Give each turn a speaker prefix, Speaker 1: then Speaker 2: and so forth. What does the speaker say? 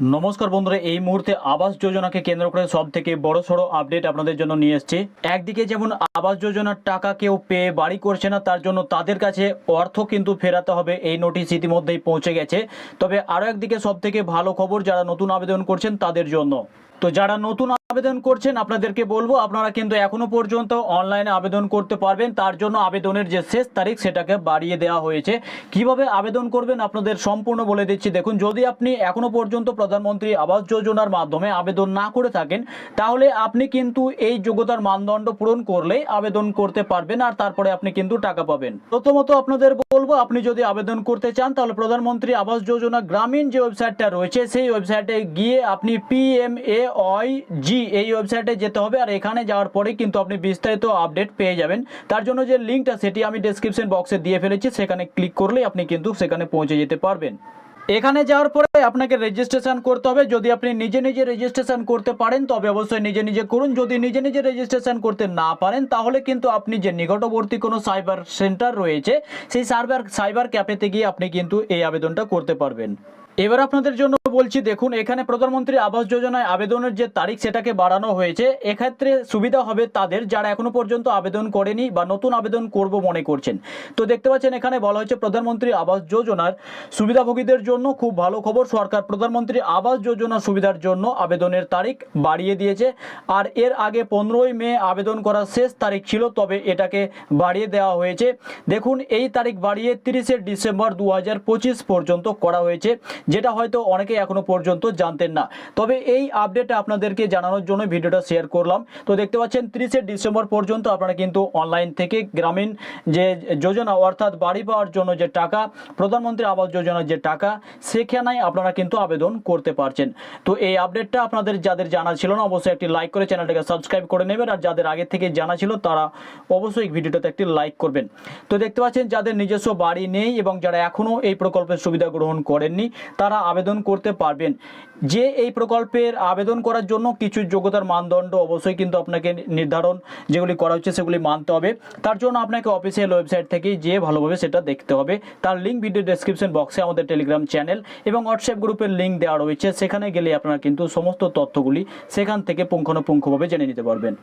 Speaker 1: নমস্কার বন্ধুরা, এই মুহূর্তে আবাস যোজনাকে কেন্দ্র করে সব থেকে বড় সড়ো আপডেট আপনাদের জন্য নিয়ে এসছে। একদিকে যেমন আবাস যোজনার টাকা কেউ পেয়ে বাড়ি করছে না, তার জন্য তাদের কাছে অর্থ কিন্তু ফেরাতে হবে, এই নোটিশ ইতিমধ্যেই পৌঁছে গেছে। তবে আরও একদিকে সব থেকে ভালো খবর, যারা নতুন আবেদন করছেন তাদের জন্য। তো যারা নতুন আবেদন করছেন, আপনাদেরকে বলব, আপনারা কিন্তু এখনও পর্যন্ত অনলাইনে আবেদন করতে পারবেন। তার জন্য আবেদনের যে শেষ তারিখ, সেটাকে বাড়িয়ে দেওয়া হয়েছে। কীভাবে আবেদন করবেন, আপনাদের সম্পূর্ণ বলে দিচ্ছি। দেখুন, যদি আপনি এখনও পর্যন্ত প্রধানমন্ত্রী আবাস যোজনার মাধ্যমে আবেদন না করে থাকেন, তাহলে আপনি কিন্তু এই যোগ্যতার মানদণ্ড পূরণ করলেই আবেদন করতে পারবেন আর তারপরে আপনি কিন্তু টাকা পাবেন। প্রথমত আপনাদের বলব, আপনি যদি আবেদন করতে চান, তাহলে প্রধানমন্ত্রী আবাস যোজনা গ্রামীণ যে ওয়েবসাইটটা রয়েছে, সেই ওয়েবসাইটে গিয়ে আপনি পিএমএ জি এই ওয়েবসাইটে যেতে হবে, আর এখানে যাওয়ার পরে কিন্তু আপনি বিস্তারিত আপডেট পেয়ে যাবেন। তার জন্য যে লিঙ্কটা সেটি আমি ডেসক্রিপশন বক্সে দিয়ে ফেলেছি, সেখানে ক্লিক করলেই আপনি কিন্তু সেখানে পৌঁছে যেতে পারবেন। এখানে যাওয়ার পরে আপনাকে রেজিস্ট্রেশন করতে হবে। যদি আপনি নিজে নিজে রেজিস্ট্রেশন করতে পারেন, তবে অবশ্যই নিজে নিজে করুন। যদি নিজে নিজে রেজিস্ট্রেশন করতে না পারেন, তাহলে কিন্তু আপনি যে নিকটবর্তী কোনো সাইবার সেন্টার রয়েছে, সেই সাইবার সাইবার ক্যাফেতে গিয়ে আপনি কিন্তু এই আবেদনটা করতে পারবেন। এবার আপনাদের জন্য বলছি, দেখুন, এখানে প্রধানমন্ত্রী আবাস যোজনায় আবেদনের যে তারিখ সেটাকে বাড়ানো হয়েছে। এক্ষেত্রে সুবিধা হবে তাদের যারা এখনও পর্যন্ত আবেদন করেনি বা নতুন আবেদন করব মনে করছেন। তো দেখতে পাচ্ছেন, এখানে বলা হয়েছে প্রধানমন্ত্রী আবাস যোজনার সুবিধাভোগীদের জন্য খুব ভালো খবর। সরকার প্রধানমন্ত্রী আবাস যোজনা সুবিধার জন্য আবেদনের তারিখ বাড়িয়ে দিয়েছে। আর এর আগে পনেরোই মে আবেদন করার শেষ তারিখ ছিল, তবে এটাকে বাড়িয়ে দেওয়া হয়েছে। দেখুন, এই তারিখ বাড়িয়ে তিরিশে ডিসেম্বর দু হাজার পঁচিশ পর্যন্ত করা হয়েছে। যেটা হয়তো অনেকে এখনও পর্যন্ত জানতেন না। তবে এই আপডেটটা আপনাদেরকে জানানোর জন্য ভিডিওটা শেয়ার করলাম। তো দেখতে পাচ্ছেন, তিরিশে ডিসেম্বর পর্যন্ত আপনারা কিন্তু অনলাইন থেকে গ্রামীণ যে যোজনা, অর্থাৎ বাড়ি পাওয়ার জন্য যে টাকা, প্রধানমন্ত্রী আবাস যোজনার যে টাকা সেখানে আপনারা কিন্তু আবেদন করতে পারছেন। তো এই আপডেটটা আপনাদের যাদের জানা ছিল না, অবশ্যই একটি লাইক করে চ্যানেলটাকে সাবস্ক্রাইব করে নেবেন। আর যাদের আগে থেকে জানা ছিল, তারা অবশ্যই ভিডিওটাতে একটি লাইক করবেন। তো দেখতে পাচ্ছেন, যাদের নিজস্ব বাড়ি নেই এবং যারা এখনও এই প্রকল্পের সুবিধা গ্রহণ করেননি তারা আবেদন করতে পারবেন। যে এই প্রকল্পের আবেদন করার জন্য কিছু যোগ্যতার মানদণ্ড অবশ্যই কিন্তু আপনাকে নির্ধারণ যেগুলি করা হচ্ছে সেগুলি মানতে হবে। তার জন্য আপনাকে অফিসিয়াল ওয়েবসাইট থেকে যেয়ে ভালোভাবে সেটা দেখতে হবে। তার লিঙ্ক ভিডিও ডেসক্রিপশন বক্সে আমাদের টেলিগ্রাম চ্যানেল এবং হোয়াটসঅ্যাপ গ্রুপের লিঙ্ক দেওয়া রয়েছে। সেখানে গেলে আপনারা কিন্তু সমস্ত তথ্যগুলি সেখান থেকে পুঙ্খানুপুঙ্খভাবে জেনে নিতে পারবেন।